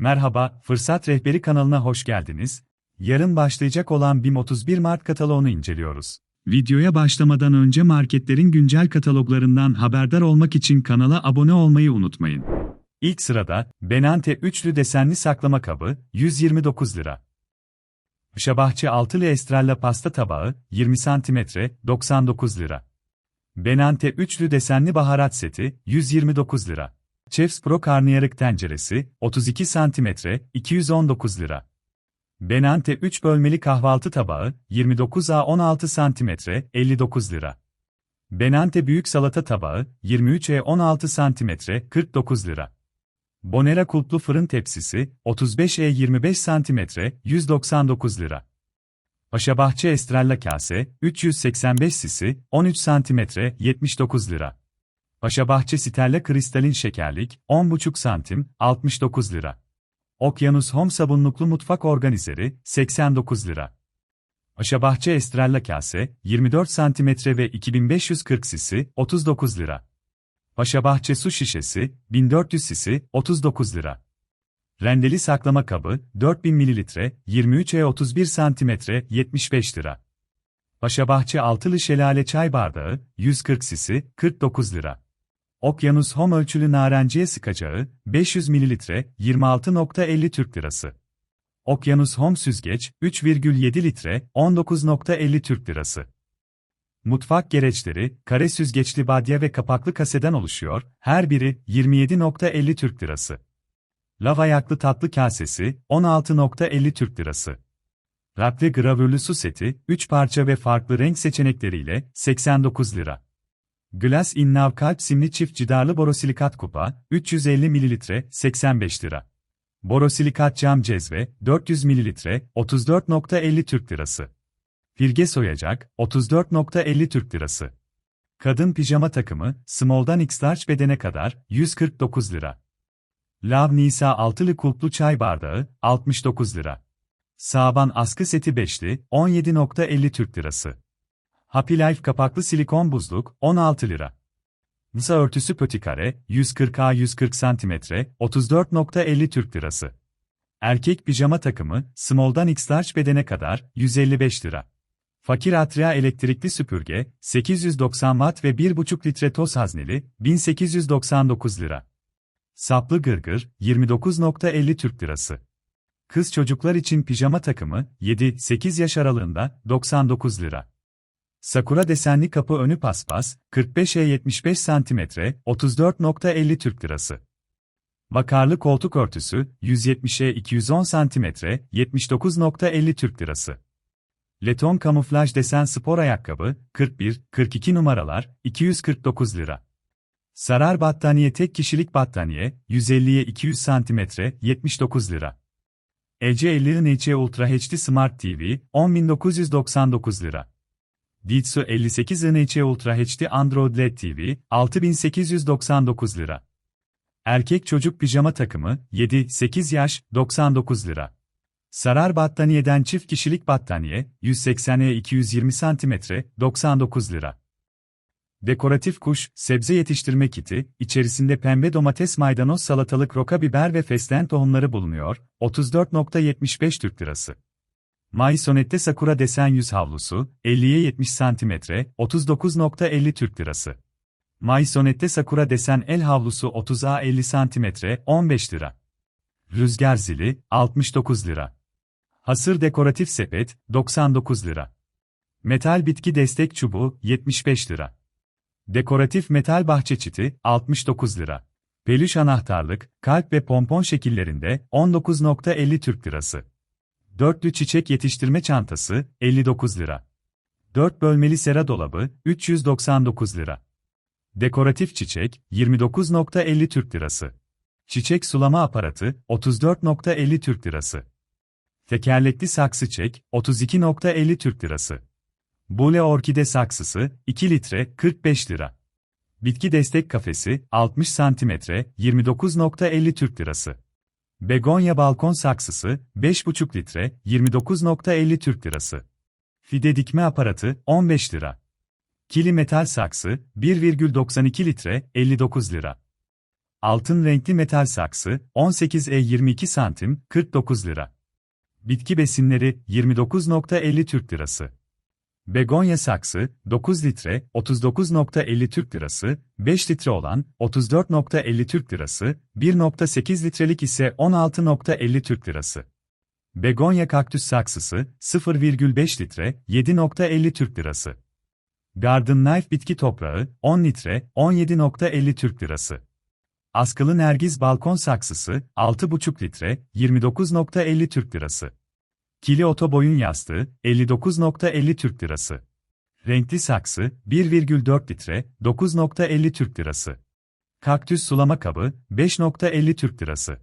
Merhaba, Fırsat Rehberi kanalına hoş geldiniz. Yarın başlayacak olan BİM 31 Mart kataloğunu inceliyoruz. Videoya başlamadan önce marketlerin güncel kataloglarından haberdar olmak için kanala abone olmayı unutmayın. İlk sırada, Benante üçlü desenli saklama kabı, 129 lira. Şabahçı altılı estrella pasta tabağı, 20 cm, 99 lira. Benante üçlü desenli baharat seti, 129 lira. Chefs Pro karnıyarık tenceresi, 32 cm, 219 lira. Benante 3 bölmeli kahvaltı tabağı, 29 a 16 cm, 59 lira. Benante büyük salata tabağı, 23 e 16 cm, 49 lira. Bonera kulplu fırın tepsisi, 35 e 25 cm, 199 lira. Paşabahçe Estrella kase, 385 sisi, 13 cm, 79 lira. Paşabahçe Sterla kristalin şekerlik, 10,5 santim, 69 lira. Okyanus Home sabunluklu mutfak organizeri, 89 lira. Paşabahçe Estrella kase, 24 cm ve 2540 sisi, 39 lira. Paşabahçe su şişesi, 1400 sisi, 39 lira. Rendeli saklama kabı, 4000 ml, 23 e 31 cm, 75 lira. Paşabahçe altılı şelale çay bardağı, 140 sisi, 49 lira. Okyanus Home ölçülü narenciye sıkacağı, 500 ml, 26.50 Türk Lirası. Okyanus Home süzgeç, 3,7 litre, 19.50 Türk Lirası. Mutfak gereçleri, kare süzgeçli badye ve kapaklı kaseden oluşuyor, her biri 27.50 Türk Lirası. Lav ayaklı tatlı kasesi, 16.50 Türk Lirası. Rakli gravürlü su seti, 3 parça ve farklı renk seçenekleriyle, 89 lira. Glass in Now Kalp simli çift cidarlı borosilikat kupa, 350 ml, 85 lira. Borosilikat cam cezve, 400 ml, 34.50 Türk Lirası. Firge soyacak, 34.50 Türk Lirası. Kadın pijama takımı, small'dan x large bedene kadar, 149 lira. Lav Nisa altılı kulplu çay bardağı, 69 lira. Saban askı seti beşli, 17.50 Türk Lirası. Happy Life kapaklı silikon buzluk, 16 lira. Masa örtüsü pötikare, 140 a 140 cm, 34.50 Türk Lirası. Erkek pijama takımı, small'dan x large bedene kadar, 155 lira. Fakir Atria elektrikli süpürge, 890 watt ve 1,5 litre toz hazneli, 1899 lira. Saplı gırgır, 29.50 Türk Lirası. Kız çocuklar için pijama takımı, 7-8 yaş aralığında, 99 lira. Sakura desenli kapı önü paspas, 45'e 75 cm, 34.50 Türk Lirası. Vakarlı koltuk örtüsü, 170'e 210 cm, 79.50 Türk Lirası. Leton kamuflaj desen spor ayakkabı, 41-42 numaralar, 249 lira. Sarar battaniye tek kişilik battaniye, 150'ye 200 cm, 79 lira. LG 50 NC Ultra HD Smart TV, 10.999 lira. Ditsu 58 NC Ultra HD Android LED TV, 6899 lira. Erkek çocuk pijama takımı, 7-8 yaş, 99 lira. Sarar battaniyeden çift kişilik battaniye, 180'e 220 cm, 99 lira. Dekoratif kuş, sebze yetiştirme kiti, içerisinde pembe domates maydanoz salatalık roka biber ve fesleğen tohumları bulunuyor, 34.75 Türk Lirası. Mai Sonette Sakura desen yüz havlusu, 50'ye 70 cm, 39.50 Türk Lirası. Mai Sonette Sakura desen el havlusu 30'a 50 cm, 15 lira. Rüzgar zili, 69 lira. Hasır dekoratif sepet, 99 lira. Metal bitki destek çubuğu, 75 lira. Dekoratif metal bahçe çiti, 69 lira. Peluş anahtarlık, kalp ve pompon şekillerinde, 19.50 Türk Lirası. Dörtlü çiçek yetiştirme çantası, 59 lira. 4 bölmeli sera dolabı, 399 lira. Dekoratif çiçek, 29.50 Türk Lirası. Çiçek sulama aparatı, 34.50 Türk Lirası. Tekerlekli saksı çek, 32.50 Türk Lirası. Bule orkide saksısı, 2 litre, 45 lira. Bitki destek kafesi, 60 cm, 29.50 Türk Lirası. Begonya balkon saksısı, 5,5 litre, 29.50 Türk Lirası. Fide dikme aparatı, 15 lira. Kili metal saksı, 1,92 litre, 59 lira. Altın renkli metal saksı, 18 E 22 santim, 49 lira. Bitki besinleri, 29.50 Türk Lirası. Begonya saksı, 9 litre, 39.50 Türk Lirası, 5 litre olan, 34.50 Türk Lirası, 1.8 litrelik ise 16.50 Türk Lirası. Begonya kaktüs saksısı, 0,5 litre, 7.50 Türk Lirası. Garden Knife bitki toprağı, 10 litre, 17.50 Türk Lirası. Askılı Nergiz balkon saksısı, 6,5 litre, 29.50 Türk Lirası. Kili oto boyun yastığı, 59.50 Türk Lirası. Renkli saksı, 1,4 litre, 9.50 Türk Lirası. Kaktüs sulama kabı, 5.50 Türk Lirası.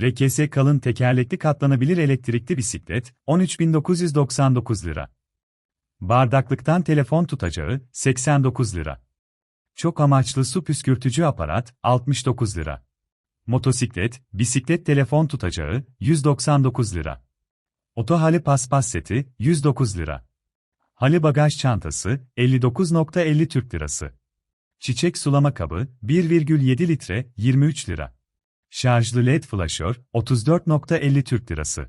RKS kalın tekerlekli katlanabilir elektrikli bisiklet, 13.999 lira. Bardaklıktan telefon tutacağı, 89 lira. Çok amaçlı su püskürtücü aparat, 69 lira. Motosiklet, bisiklet telefon tutacağı, 199 lira. Oto halı paspas seti, 109 lira. Halı bagaj çantası, 59.50 Türk lirası. Çiçek sulama kabı, 1,7 litre, 23 lira. Şarjlı LED flaşör, 34.50 Türk lirası.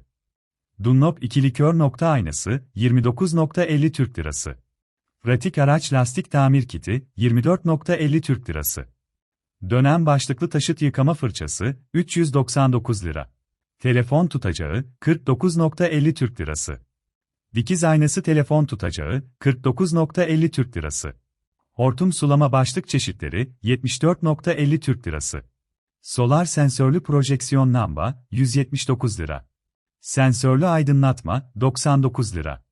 Dunlop ikili kör nokta aynası, 29.50 Türk lirası. Pratik araç lastik tamir kiti, 24.50 Türk lirası. Dönem başlıklı taşıt yıkama fırçası, 399 lira. Telefon tutacağı, 49.50 Türk lirası. Dikiz aynası telefon tutacağı, 49.50 Türk lirası. Hortum sulama başlık çeşitleri, 74.50 Türk lirası. Solar sensörlü projeksiyon lamba, 179 lira. Sensörlü aydınlatma, 99 lira.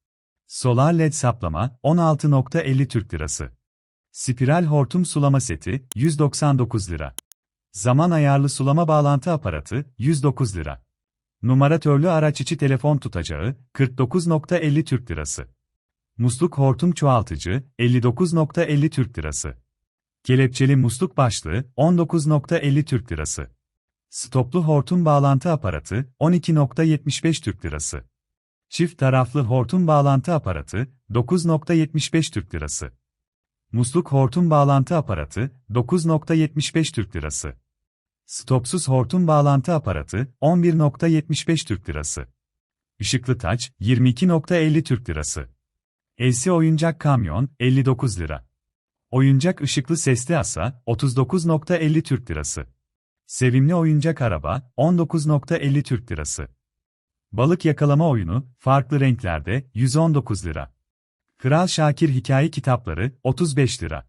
Solar led saplama, 16.50 Türk lirası. Spiral hortum sulama seti, 199 lira. Zaman ayarlı sulama bağlantı aparatı, 109 lira. Numaratörlü araç içi telefon tutacağı, 49.50 Türk lirası. Musluk hortum çoğaltıcı, 59.50 Türk lirası. Kelepçeli musluk başlığı, 19.50 Türk lirası. Stoplu hortum bağlantı aparatı, 12.75 Türk lirası. Çift taraflı hortum bağlantı aparatı, 9.75 Türk lirası. Musluk hortum bağlantı aparatı, 9.75 Türk lirası. Stopsuz hortum bağlantı aparatı, 11.75 Türk lirası. Işıklı taç, 22.50 Türk lirası. LC oyuncak kamyon, 59 lira. Oyuncak ışıklı sesli asa, 39.50 Türk lirası. Sevimli oyuncak araba, 19.50 Türk lirası. Balık yakalama oyunu, farklı renklerde, 119 lira. Kral Şakir hikaye kitapları, 35 lira.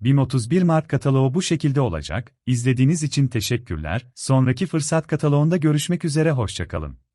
BİM 31 Mart kataloğu bu şekilde olacak. İzlediğiniz için teşekkürler. Sonraki fırsat kataloğunda görüşmek üzere hoşçakalın.